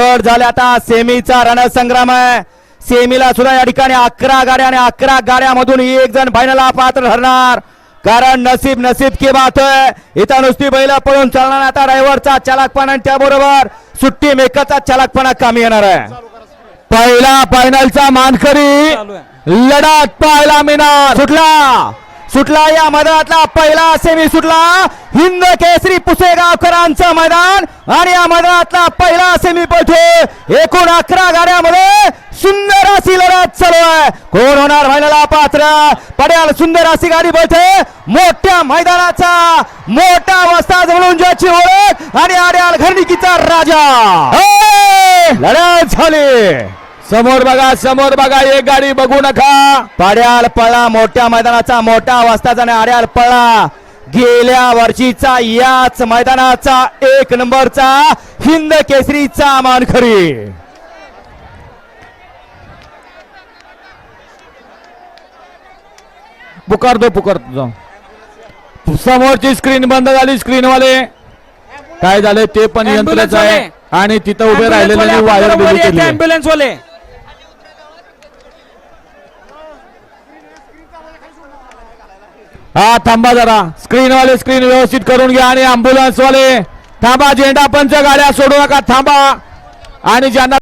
गट झाले आता. सेमीचा रणसंग्राम आहे. सेमीला सुद्धा या ठिकाणी अकरा गाड्या आणि अकरा गाड्यामधून एक जण फायनलला पात्र ठरणार. कारण नसीब नसीब की बात आहे. इथं नुसती बैल पळून चालणार. आता ड्रायव्हरचा चालकपणा आणि त्याबरोबर सुट्टी मेकरचा चालकपणा कामी येणार आहे. पहिला फायनलचा मानकरी. लढत पाहायला मिळणार. सुटला सुटला या मैदानातला पहिला सेमी सुटला. हिंद केसरी पुसेगावकरांचं मैदान आणि या मैदानातला पहिला सेमी पळतो एकूण अकरा गाड्यामध्ये सुंदर अशी लढत चालू आहे. कोण होणार फायनलला पात्र? पड्याल सुंदर अशी गाडी पळते मोठ्या मैदानाचा मोठा वस्ताद म्हणून ज्याची ओळख आणि आड्याल घरणिकीचा राजा! लढत झाली. समोर बघा समोर बघा एक गाडी बघू नका. पाड्याल पळा मोठ्या मैदानाचा मोठा वाजताचा आणि आड्याल पळा. गेल्या वर्षीचा याच मैदानाचा एक नंबरचा हिंद केसरीचा मानखरी पुकार दो पुकार जाऊ समोरची स्क्रीन बंद झाली स्क्रीन वाले काय झाले ते पण यंत्रच आहे. आणि तिथं उभे राहिलेले वायर दिली वाले. हा थांबा जरा. स्क्रीन वाले स्क्रीन व्यवस्थित करून घ्या आणि अँब्युलन्स वाले. थांबा झेंडा पंच गाड्या सोडू नका. थांबा. आणि ज्यांना